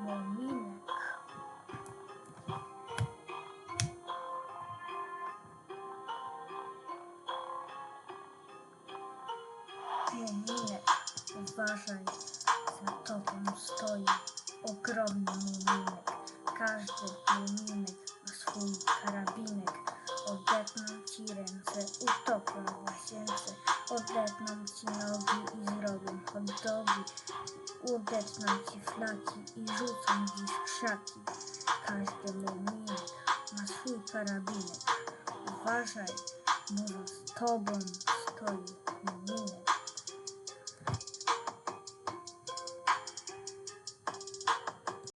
Muminek. Muminek, uważaj, za tobą stoi ogromny muminek. Każdy muminek ma swój karabinek. Odetną ci ręce, łazience. Odetną ci nogi i zrobią hot dogi. Ci flaki i rzucą dziś krzaki. Każdy muminek ma swój karabinek. Uważaj, bo za tobą stoi